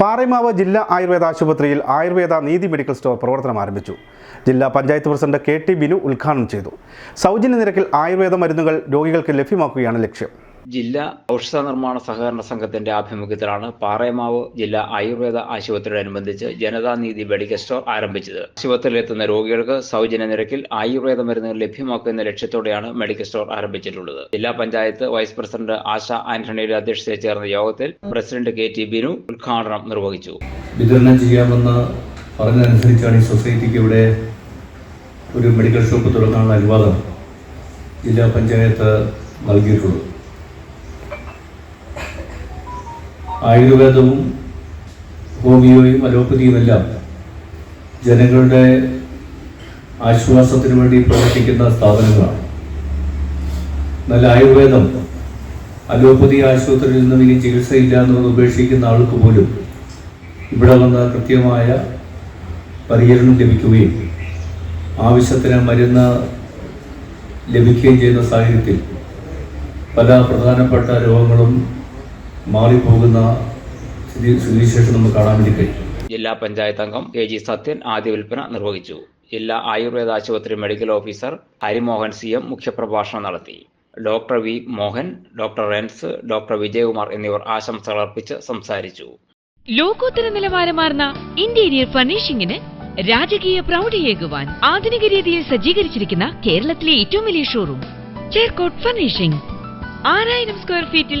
പാറേമാവ് ജില്ലാ ആയുർവേദ ആശുപത്രിയിൽ ആയുർവേദ നീതി മെഡിക്കൽ സ്റ്റോർ പ്രവർത്തനം ആരംഭിച്ചു. ജില്ലാ panchayat president K T Binu ഉദ്ഘാടനം ചെയ്തു. സൗജന്യ നിരക്കിൽ ആയുർവേദ മരുന്നുകൾ രോഗികൾക്ക് ലഭ്യമാക്കുകയാണ് ലക്ഷ്യം. ജില്ലാ ഔഷധ നിർമ്മാണ സഹകരണ സംഘത്തിന്റെ ആഭിമുഖ്യത്തിലാണ് പാറയമാവ് ജില്ലാ ആയുർവേദ ആശുപത്രിയോടനുബന്ധിച്ച് ജനതാ നീതി മെഡിക്കൽ സ്റ്റോർ ആരംഭിച്ചത്. ആശുപത്രിയിലെത്തുന്ന രോഗികൾക്ക് സൗജന്യ നിരക്കിൽ ആയുർവേദ മരുന്നുകൾ ലഭ്യമാക്കുന്ന ലക്ഷ്യത്തോടെയാണ് മെഡിക്കൽ സ്റ്റോർ ആരംഭിച്ചിട്ടുള്ളത്. ജില്ലാ പഞ്ചായത്ത് വൈസ് പ്രസിഡന്റ് ആശ ആന്റണിയുടെ അധ്യക്ഷതയിൽ ചേർന്ന യോഗത്തിൽ പ്രസിഡന്റ് കെ ടി ബിനു ഉദ്ഘാടനം നിർവഹിച്ചു. വിതരണം ചെയ്യാമെന്ന് പറഞ്ഞതനുസരിച്ചാണ് ഈ സൊസൈറ്റിക്ക് ഇവിടെ ഒരു മെഡിക്കൽ ഷോപ്പ് തുടങ്ങാനുള്ള അനുവാദം ജില്ലാ പഞ്ചായത്ത് നൽകിയിട്ടുള്ളത്. ആയുർവേദവും ഹോമിയോയും അലോപ്പതിയുമെല്ലാം ജനങ്ങളുടെ ആശ്വാസത്തിന് വേണ്ടി പ്രവർത്തിക്കുന്ന സ്ഥാപനങ്ങളാണ്. എന്നാൽ ആയുർവേദം അലോപ്പതി ആശുപത്രിയിൽ നിന്നും ഇനി ചികിത്സയില്ല എന്നുള്ളത് ഉപേക്ഷിക്കുന്ന ആൾക്ക് പോലും ഇവിടെ വന്ന കൃത്യമായ പരിചരണം ലഭിക്കുകയും ആവശ്യത്തിന് മരുന്ന് ലഭിക്കുകയും ചെയ്യുന്ന സാഹചര്യത്തിൽ പല പ്രധാനപ്പെട്ട രോഗങ്ങളും മാറിപ്പോകുന്ന സ്ഥിതി സ്ഥിതിവിശേഷം നമുക്ക് കാണാൻ വേണ്ടി കഴിയും. ജില്ലാ പഞ്ചായത്ത് അംഗം എ ജി സത്യൻ ആദ്യ വിൽപ്പന നിർവഹിച്ചു. ജില്ലാ ആയുർവേദ ആശുപത്രി medical officer Harimohan C M മുഖ്യപ്രഭാഷണം നടത്തി. Doctor V Mohan doctor Rens doctor Vijayakumar എന്നിവർ ആശംസകൾ അർപ്പിച്ച് സംസാരിച്ചു. ലോകോത്തര നിലവാരമാർന്ന ഇന്റീരിയർ ഫർണിഷിംഗിന് രാജകീയ പ്രൗഢിയേകുവാൻ ആധുനിക രീതിയിൽ സജ്ജീകരിച്ചിരിക്കുന്ന കേരളത്തിലെ ഏറ്റവും വലിയ ഷോറൂം ചേർക്കോട്ട് ഫർണിഷിംഗ്. ആറായിരം സ്ക്വയർ ഫീറ്റിൽ